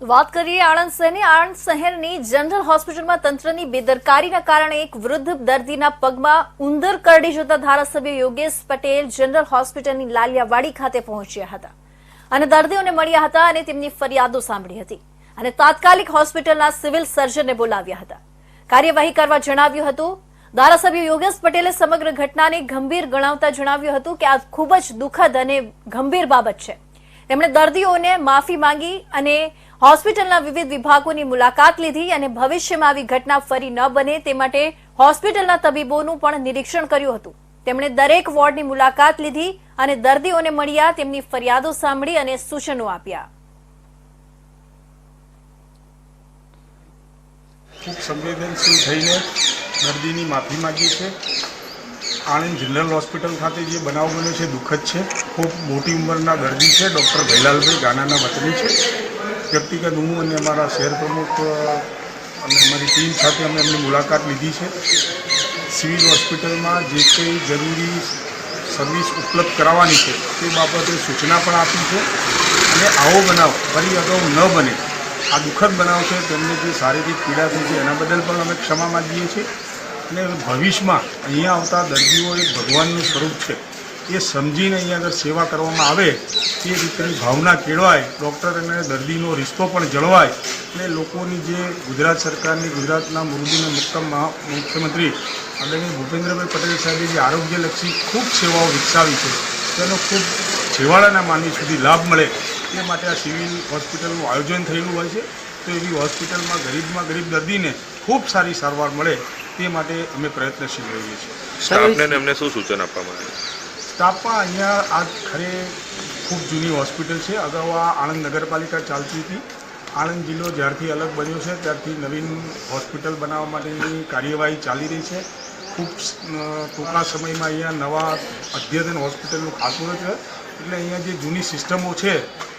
વાત કરીએ આણંદ શહેરની. આણંદ શહેરની જનરલ હોસ્પિટલમાં તંત્રની બેદરકારીના કારણે એક વૃદ્ધ દર્દીના પગમાં ઉંદર કરડી જતા ધારાસભ્ય યોગેશ પટેલ જનરલ હોસ્પિટલની લાલિયાવાડી ખાતે પહોંચ્યા હતા અને દર્દીઓને મળ્યા હતા અને તેમની ફરિયાદો સાંભળી હતી અને તાત્કાલિક હોસ્પિટલના સિવિલ સર્જનને બોલાવ્યા હતા. કાર્યવાહી કરવા જણાવ્યું હતું. ધારાસભ્ય યોગેશ પટેલે સમગ્ર ઘટનાને ગંભીર ગણાવતા જણાવ્યું હતું કે આ ખૂબ જ દુઃખદ અને ગંભીર બાબત છે. તેમણે દર્દીઓને માફી માંગી અને હોસ્પિટલના વિવિધ વિભાગોની મુલાકાત લીધી અને ભવિષ્યમાં આવી ઘટના ફરી ન બને તે માટે હોસ્પિટલના તબીબોનું પણ નિરીક્ષણ કર્યું હતું. તેમણે દરેક વોર્ડની મુલાકાત લીધી અને દર્દીઓને મળ્યા, તેમની ફરિયાદો સાંભળી અને સૂચનો આપ્યા. ખૂબ સંવેદનશીલ થઈને દર્દીની માફી માગી છે. આણંદ જનરલ હોસ્પિટલ ખાતે જે બનાવ બન્યો છે, દુઃખદ છે. ખૂબ મોટી ઉંમરના દર્દી છે, ડૉક્ટર ભૈલાલભાઈ ગાનાના વતની છે. વ્યક્તિગત હું અને અમારા શહેર પ્રમુખ અને અમારી ટીમ સાથે અમે એમની મુલાકાત લીધી છે. સિવિલ હોસ્પિટલમાં જે કંઈ જરૂરી સર્વિસ ઉપલબ્ધ કરાવવાની છે, તે બાબતે સૂચના પણ આપી છે. અને આવો બનાવ, ફરી અગાઉ ન બને, આ દુઃખદ બનાવ છે. તેમને જે શારીરિક પીડા થઈ છે, એના બદલ પણ અમે ક્ષમા માગીએ છીએ. અને ભવિષ્યમાં અહીંયા આવતા દર્દીઓ એક ભગવાનનું સ્વરૂપ છે. એ સમજીને અહીંયા આગળ સેવા કરવામાં આવે તે રીતની ભાવના કેળવાય, ડૉક્ટર અને દર્દીનો રિશ્તો પણ જળવાય, અને લોકોની જે ગુજરાત સરકારની, ગુજરાતના મુરબીના મહા મુખ્યમંત્રી આદરણીય ભૂપેન્દ્રભાઈ પટેલ સાહેબે જે આરોગ્યલક્ષી ખૂબ સેવાઓ વિકસાવી છે, તેનો ખૂબ છેવાડાના માનવી સુધી લાભ મળે, એ માટે આ સિવિલ હોસ્પિટલનું આયોજન થયેલું હોય છે, તો એવી હોસ્પિટલમાં ગરીબમાં ગરીબ દર્દીને ખૂબ સારી સારવાર મળે તે માટે અમે પ્રયત્નશીલ રહીએ છીએ. સ્ટાફને એમને શું સૂચન આપવામાં આવ્યું? સ્ટાફમાં અહીંયા આ ખરે ખૂબ જૂની હોસ્પિટલ છે. અગાઉ આ આણંદ નગરપાલિકા ચાલતી હતી. આણંદ જિલ્લો જ્યારથી અલગ બન્યો છે, ત્યારથી નવીન હોસ્પિટલ બનાવવા માટેની કાર્યવાહી ચાલી રહી છે. ખૂબ ટૂંકા સમયમાં અહીંયા નવા અદ્યતન હોસ્પિટલનું ખાતું છે. એટલે અહીંયા જે જૂની સિસ્ટમો છે,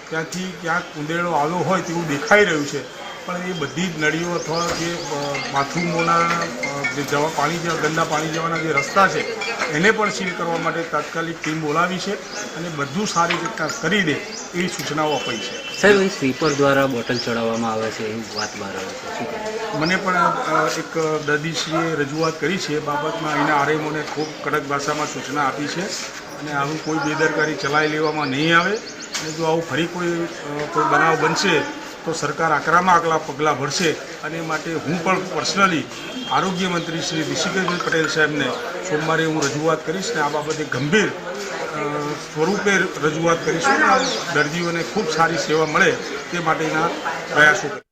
ત્યાંથી ક્યાંક ઉંદેડો આવ્યો હોય તેવું દેખાઈ રહ્યું છે. પણ એ બધી જ નળીઓ અથવા જે બાથરૂમોના જે જવા પાણી જેવા ગંદા પાણી જવાના જે રસ્તા છે એને પણ સીલ કરવા માટે તાત્કાલિક ટીમ બોલાવી છે અને બધું સારી રીતના કરી દે એવી સૂચનાઓ અપાઈ છે. સાહેબ અહીં સ્વીપર દ્વારા બોટલ ચડાવવામાં આવે છે એવી વાત બહાર આવે છે. મને પણ એક દર્દીશ્રીએ રજૂઆત કરી છે એ બાબતમાં અહીંના આરએમઓને ખૂબ કડક ભાષામાં સૂચના આપી છે અને આવું કોઈ બેદરકારી ચલાવી લેવામાં નહીં આવે અને જો આવું ફરી કોઈ કોઈ બનાવ બનશે તો સરકાર આકરામાં આગલા પગલાં ભરશે અને માટે હું પણ પર્સનલી આરોગ્ય મંત્રી શ્રી ઋષિકેશભાઈ પટેલ સાહેબને સોમવારે હું રજૂઆત કરીશ ને આ બાબતે ગંભીર સ્વરૂપે રજૂઆત કરીશું દર્દીઓને ખૂબ સારી સેવા મળે તે માટેના પ્રયાસો